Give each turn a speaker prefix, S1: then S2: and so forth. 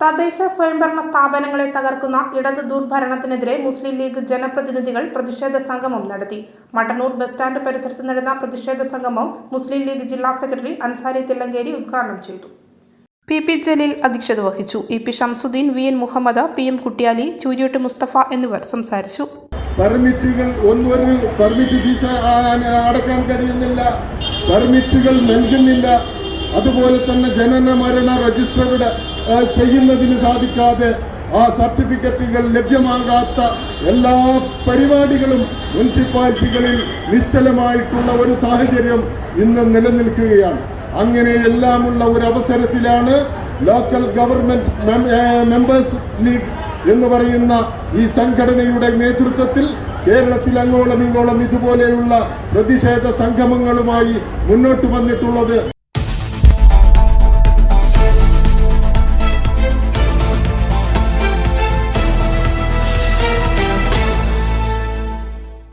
S1: തദ്ദേശ സ്വയംഭരണ സ്ഥാപനങ്ങളെ തകർക്കുന്ന ഇടത് ദുർഭരണത്തിനെതിരെ മുസ്ലിം ലീഗ് ജനപ്രതിനിധികൾ പ്രതിഷേധ സംഗമം നടത്തി. മട്ടന്നൂർ ബസ് സ്റ്റാൻഡ് പരിസരത്ത് നടന്ന പ്രതിഷേധ സംഗമം മുസ്ലിം ലീഗ് ജില്ലാ സെക്രട്ടറി അൻസാരി തില്ലങ്കേരി ഉദ്ഘാടനം ചെയ്തു. പി പി ജലീൽ അധ്യക്ഷത വഹിച്ചു. E P Shamsuddin V N Muhammad P M Kuttiyali Churyott Musthafa എന്നിവർ സംസാരിച്ചു.
S2: പെർമിറ്റുകൾ ഒന്നും ഒരു പെർമിറ്റ് ഫീസ് അടക്കാൻ കഴിയുന്നില്ല. പെർമിറ്റുകൾ നൽകുന്നില്ല. അതുപോലെ തന്നെ ജനന മരണ രജിസ്റ്ററുടെ ആ, ചെയ്യുന്നതിന് സാധിക്കാതെ ആ സർട്ടിഫിക്കറ്റുകൾ ലഭ്യമാകാത്ത എല്ലാ പരിപാടികളും മുനിസിപ്പാലിറ്റികളിൽ നിശ്ചലമായിട്ടുള്ള ഒരു സാഹചര്യം ഇന്ന് നിലനിൽക്കുകയാണ്. അങ്ങനെ എല്ലാമുള്ള ഒരു അവസരത്തിലാണ് ലോക്കൽ ഗവൺമെന്റ് മെമ്പേഴ്സ് ലീഗ് എന്ന് പറയുന്ന ഈ സംഘടനയുടെ നേതൃത്വത്തിൽ കേരളത്തിൽ അങ്ങോളം ഇങ്ങോളം ഇതുപോലെയുള്ള പ്രതിഷേധ സംഗമങ്ങളുമായി മുന്നോട്ട് വന്നിട്ടുള്ളത്